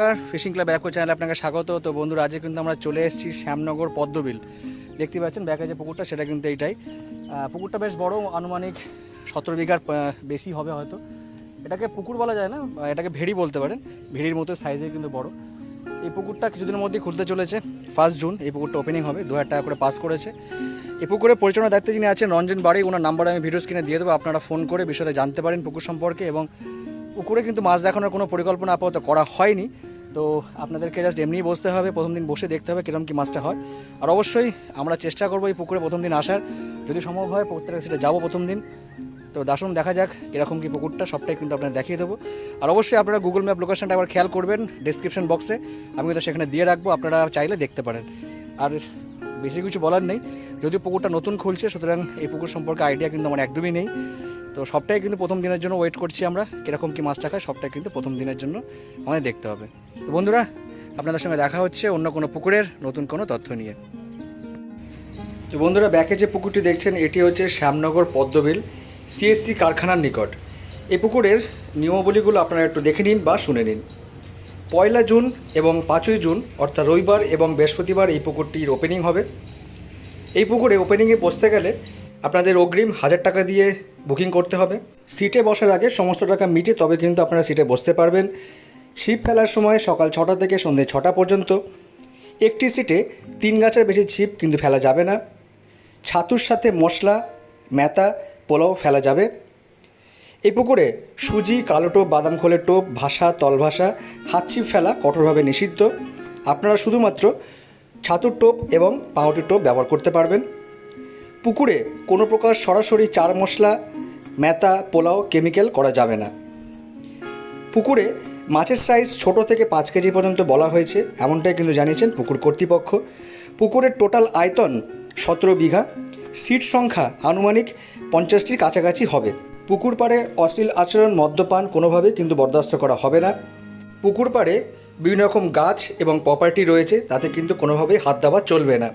নমস্কার, fishing club ব্যাকো চ্যানেলে আপনাকে স্বাগত। তো বন্ধুরা, আজকে কিন্তু আমরা চলে এসেছি শ্যামনগর পদ্মবিল। দেখতে পাচ্ছেন, ব্যাকে যে পুকুরটা, সেটা কিন্তু এইটাই। পুকুরটা বেশ বড়, আনুমানিক সতেরো বিঘার বেশি হবে হয়তো। এটাকে পুকুর বলা যায় না এটাকে ভেড়ি বলতে পারেন। ভেড়ির মতো সাইজে কিন্তু বড়। এই পুকুরটা কিছুদিনের মধ্যেই খুলতে চলেছে ফার্স্ট জুন এই পুকুরটা ওপেনিং হবে, দু হাজার টাকা করে পাস করেছে। এই পুকুরের পরিচালনার দায়িত্বে যিনি আছেন, রঞ্জন বাড়ি, ওনার নাম্বার আমি ভিডিও স্ক্রিনে দিয়ে দেবো। আপনারা ফোন করে বিষয়ে জানতে পারেন পুকুর সম্পর্কে, এবং পুকুরে কিন্তু মাছ দেখানোর কোনো পরিকল্পনা আপাতত করা হয়নি। তো আপনাদেরকে জাস্ট এমনিই বসতে হবে, প্রথম দিন বসে দেখতে হবে কীরকম কী মাছটা হয়। আর অবশ্যই আমরা চেষ্টা করব এই পুকুরে প্রথম দিন আসার। যদি সম্ভব হয় প্রত্যেকের সেটা যাব প্রথম দিন। তো দাসুন দেখা যাক কীরকম কী পুকুরটা, সবটাই কিন্তু আপনারা দেখিয়ে দেবো। আর অবশ্যই আপনারা গুগল ম্যাপ লোকেশনটা একবার খেয়াল করবেন ডিসক্রিপশন বক্সে আমি কিন্তু সেখানে দিয়ে রাখব, আপনারা চাইলে দেখতে পারেন। আর বেশি কিছু বলার নেই। যদিও পুকুরটা নতুন খুলছে, সুতরাং এই পুকুর সম্পর্কে আইডিয়া কিন্তু আমার একদমই নেই। তো সবটাই কিন্তু প্রথম দিনের জন্য ওয়েট করছি আমরা। কীরকম কী মাছটা খায় সবটাই কিন্তু প্রথম দিনের জন্য আমাদের দেখতে হবে। তো বন্ধুরা, আপনাদের সঙ্গে দেখা হচ্ছে অন্য কোনো পুকুরের নতুন কোনো তথ্য নিয়ে। তো বন্ধুরা, ব্যাকে যে পুকুরটি দেখছেন, এটি হচ্ছে শ্যামনগর পদ্মবিল সিএসসি কারখানার নিকট। এই পুকুরের নিয়মাবলীগুলো আপনারা একটু দেখে নিন বা শুনে নিন। পয়লা জুন এবং পাঁচই জুন, অর্থাৎ রবিবার এবং বৃহস্পতিবার এই পুকুরটির ওপেনিং হবে। এই পুকুরে ওপেনিংয়ে বসতে গেলে আপনাদের অগ্রিম হাজার টাকা দিয়ে বুকিং করতে হবে। সিটে বসার আগে সমস্ত টাকা মিটে তবে কিন্তু আপনারা সিটে বসতে পারবেন। ছিপ ফেলার সময় সকাল ছটা থেকে সন্ধ্যে ছটা পর্যন্ত। একটি সিটে তিন গাছের বেশি ছিপ কিন্তু ফেলা যাবে না। ছাতুর সাথে মশলা মেতা পোলাও ফেলা যাবে। এই পুকুরে সুজি, কালো টোপ, বাদাম খোলের টোপ ভাষা তলভাষা হাতছিপ ফেলা কঠোরভাবে নিষিদ্ধ। আপনারা শুধুমাত্র ছাতুর টোপ এবং পাউটির টোপ ব্যবহার করতে পারবেন। পুকুরে কোনো প্রকার সরাসরি চার মশলা মেতা পোলাও, কেমিক্যাল করা যাবে না। পুকুরে মাছের সাইজ ছোট থেকে পাঁচ কেজি পর্যন্ত বলা হয়েছে, এমনটাই কিন্তু জানিয়েছেন পুকুর কর্তৃপক্ষ। পুকুরের টোটাল আয়তন সতেরো বিঘা সিট সংখ্যা আনুমানিক পঞ্চাশটির কাছাকাছি হবে। পুকুর পাড়ে অশ্লীল আচরণ, মদ্যপান কোনোভাবেই কিন্তু বরদাস্ত করা হবে না। পুকুর পাড়ে বিভিন্ন রকম গাছ এবং প্রপার্টি রয়েছে, তাতে কিন্তু কোনোভাবেই হাত দেওয়া চলবে না।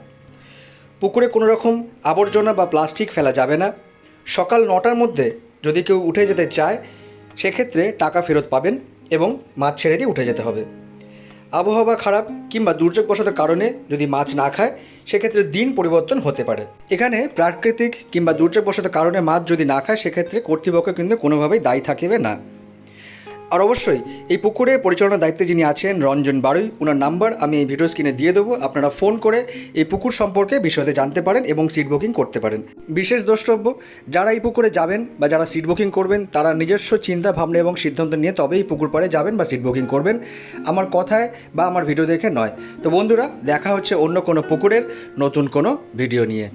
পুকুরে কোনো রকম আবর্জনা বা প্লাস্টিক ফেলা যাবে না। সকাল নটার মধ্যে যদি কেউ উঠে যেতে চায়, সেক্ষেত্রে টাকা ফেরত পাবেন এবং মাছ ছেড়ে দিয়ে উঠে যেতে হবে। আবহাওয়া খারাপ কিংবা দুর্যোগবশত কারণে যদি মাছ না খায়, সেক্ষেত্রে দিন পরিবর্তন হতে পারে। এখানে প্রাকৃতিক কিংবা দুর্যোগবশত কারণে মাছ যদি না খায়, সেক্ষেত্রে কর্তৃপক্ষ কিন্তু কোনোভাবেই দায়ী থাকিবে না। আর অবশ্যই এই পুকুরে পরিচালনার দায়িত্বে যিনি আছেন রঞ্জন বারুই ওনার নাম্বার আমি এই ভিডিও স্ক্রিনে দিয়ে দেবো। আপনারা ফোন করে এই পুকুর সম্পর্কে বিষয়তে জানতে পারেন এবং সিট বুকিং করতে পারেন। বিশেষ দ্রষ্টব্য, যারা এই পুকুরে যাবেন বা যারা সিট বুকিং করবেন, তারা নিজস্ব চিন্তা, ভাবনা এবং সিদ্ধান্ত নিয়ে তবেই পুকুর পাড়ে যাবেন বা সিট বুকিং করবেন। আমার কথায় বা আমার ভিডিও দেখে নয়। তো বন্ধুরা, দেখা হচ্ছে অন্য কোনো পুকুরের নতুন কোনো ভিডিও নিয়ে।